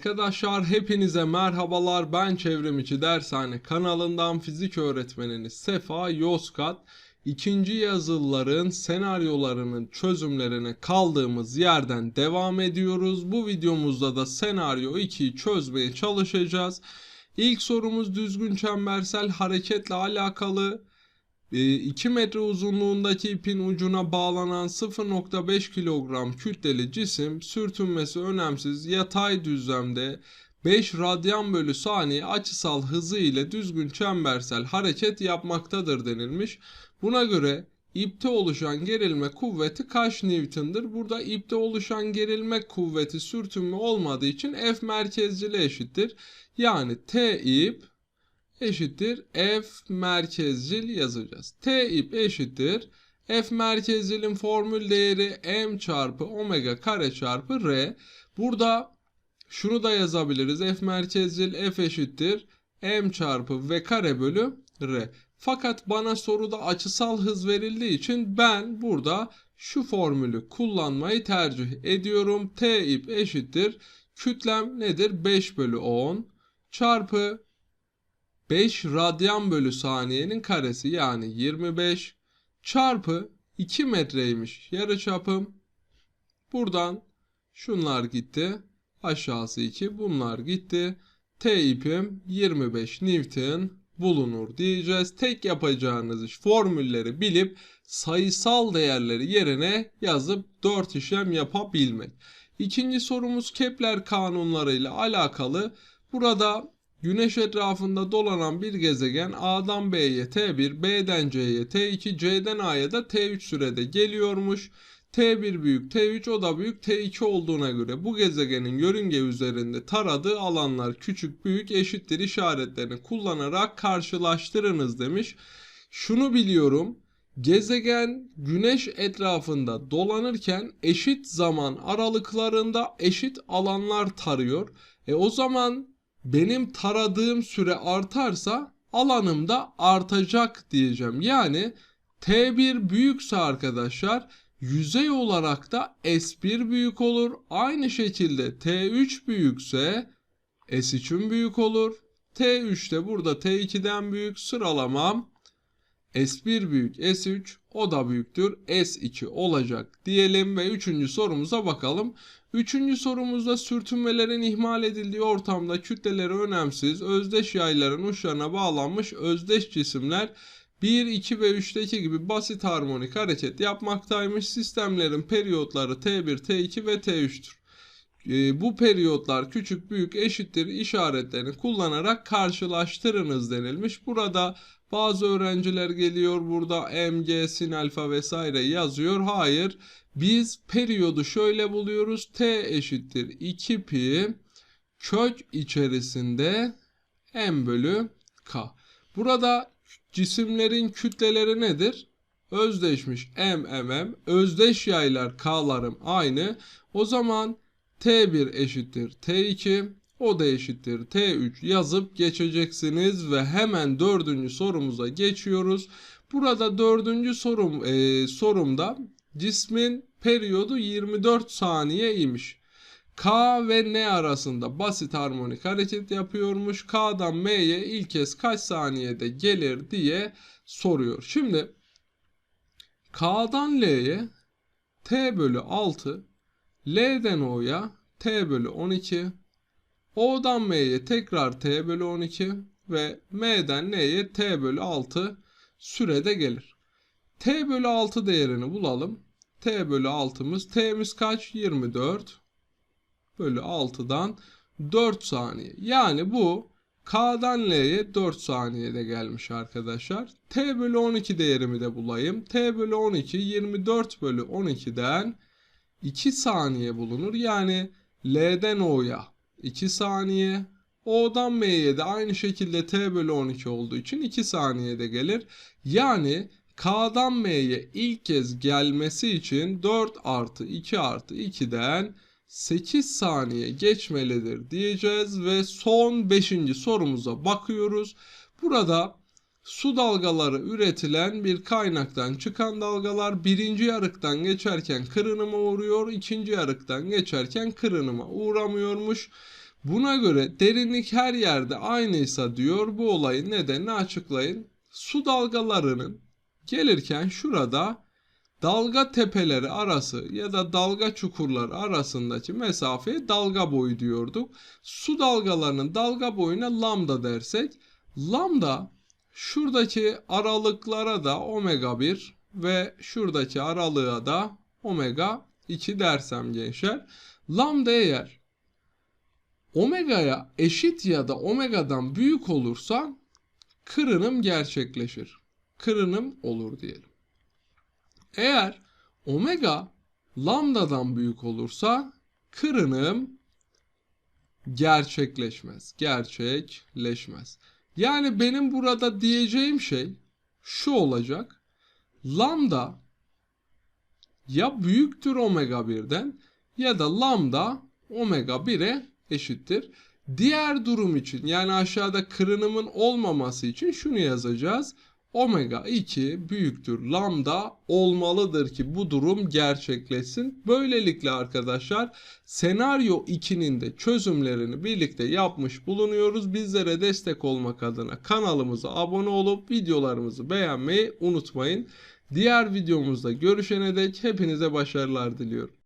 Arkadaşlar hepinize merhabalar. Ben Çevrimiçi Dershane kanalından fizik öğretmeniniz Sefa Yozgat. İkinci yazılıların senaryolarının çözümlerine kaldığımız yerden devam ediyoruz. Bu videomuzda da senaryo 2'yi çözmeye çalışacağız. İlk sorumuz düzgün çembersel hareketle alakalı. 2 metre uzunluğundaki ipin ucuna bağlanan 0.5 kilogram kütleli cisim sürtünmesi önemsiz yatay düzlemde 5 radyan bölü saniye açısal hızı ile düzgün çembersel hareket yapmaktadır denilmiş. Buna göre ipte oluşan gerilme kuvveti kaç Newton'dır? Burada ipte oluşan gerilme kuvveti sürtünme olmadığı için F merkezcili eşittir. Yani T ip eşittir F merkezcil yazacağız. T ip eşittir F merkezcilin formül değeri m çarpı omega kare çarpı r. Burada şunu da yazabiliriz. F merkezcil F eşittir m çarpı v kare bölü r. Fakat bana soruda açısal hız verildiği için ben burada şu formülü kullanmayı tercih ediyorum. T ip eşittir. Kütlem nedir? 5 bölü 10 çarpı 5 radyan bölü saniyenin karesi yani 25 çarpı 2 metreymiş yarıçapım. Buradan şunlar gitti. Aşağısı 2 bunlar gitti. T ipim 25 Newton bulunur diyeceğiz. Tek yapacağınız iş formülleri bilip sayısal değerleri yerine yazıp 4 işlem yapabilmek. İkinci sorumuz Kepler kanunlarıyla alakalı. Burada Güneş etrafında dolanan bir gezegen A'dan B'ye T1, B'den C'ye T2, C'den A'ya da T3 sürede geliyormuş. T1 büyük T3 o da büyük T2 olduğuna göre bu gezegenin yörünge üzerinde taradığı alanlar küçük büyük eşittir işaretlerini kullanarak karşılaştırınız demiş. Şunu biliyorum. Gezegen güneş etrafında dolanırken eşit zaman aralıklarında eşit alanlar tarıyor. E o zaman benim taradığım süre artarsa alanım da artacak diyeceğim. Yani T1 büyükse arkadaşlar yüzey olarak da S1 büyük olur. Aynı şekilde T3 büyükse S3'ün büyük olur. T3 de burada T2'den büyük sıralamam S1 büyük S3 o da büyüktür S2 olacak diyelim ve üçüncü sorumuza bakalım. Üçüncü sorumuzda sürtünmelerin ihmal edildiği ortamda kütleleri önemsiz özdeş yayların uçlarına bağlanmış özdeş cisimler 1, 2 ve 3'teki gibi basit harmonik hareket yapmaktaymış. Sistemlerin periyotları T1, T2 ve T3'tür. E, bu periyotlar küçük büyük eşittir işaretlerini kullanarak karşılaştırınız denilmiş. Burada bazı öğrenciler geliyor burada mg, sin alfa vesaire yazıyor. Hayır biz periyodu şöyle buluyoruz. T eşittir 2 pi kök içerisinde m bölü k. Burada cisimlerin kütleleri nedir? Özdeşmiş m m m. Özdeş yaylar k'larım aynı. O zaman T1 eşittir T2 o da eşittir T3 yazıp geçeceksiniz ve hemen dördüncü sorumuza geçiyoruz. Burada dördüncü sorum, e, sorumda cismin periyodu 24 saniye imiş. K ve N arasında basit harmonik hareket yapıyormuş. K'dan M'ye ilk kez kaç saniyede gelir diye soruyor. Şimdi K'dan L'ye T bölü 6, L'den O'ya T bölü 12, O'dan M'ye tekrar T bölü 12 ve M'den N'ye T bölü 6 sürede gelir. T bölü 6 değerini bulalım. T bölü 6'mız. T'miz kaç? 24 bölü 6'dan 4 saniye. Yani bu K'dan L'ye 4 saniyede gelmiş arkadaşlar. T bölü 12 değerimi de bulayım. T bölü 12 24 bölü 12'den 2 saniye bulunur. Yani L'den O'ya 2 saniye. O'dan M'ye de aynı şekilde T bölü 12 olduğu için 2 saniyede gelir. Yani K'dan M'ye ilk kez gelmesi için 4 artı 2 artı 2'den 8 saniye geçmelidir diyeceğiz ve son 5. sorumuza bakıyoruz. Burada su dalgaları üretilen bir kaynaktan çıkan dalgalar birinci yarıktan geçerken kırınıma uğruyor, ikinci yarıktan geçerken kırınıma uğramıyormuş. Buna göre derinlik her yerde aynıysa diyor bu olayın nedenini açıklayın. Su dalgalarının gelirken şurada dalga tepeleri arası ya da dalga çukurları arasındaki mesafeye dalga boyu diyorduk. Su dalgalarının dalga boyuna lambda dersek lambda şuradaki aralıklara da omega 1 ve şuradaki aralığa da omega 2 dersem gençler. Lambda eğer omega'ya eşit ya da omega'dan büyük olursa kırınım gerçekleşir. Kırınım olur diyelim. Eğer omega lambdadan büyük olursa kırınım gerçekleşmez. Gerçekleşmez. Yani benim burada diyeceğim şey şu olacak. Lambda ya büyüktür omega 1'den ya da lambda omega 1'e eşittir. Diğer durum için yani aşağıda kırınımın olmaması için şunu yazacağız. Omega 2 büyüktür lambda olmalıdır ki bu durum gerçekleşsin. Böylelikle arkadaşlar senaryo 2'nin de çözümlerini birlikte yapmış bulunuyoruz. Bizlere destek olmak adına kanalımıza abone olup videolarımızı beğenmeyi unutmayın. Diğer videomuzda görüşene dek hepinize başarılar diliyorum.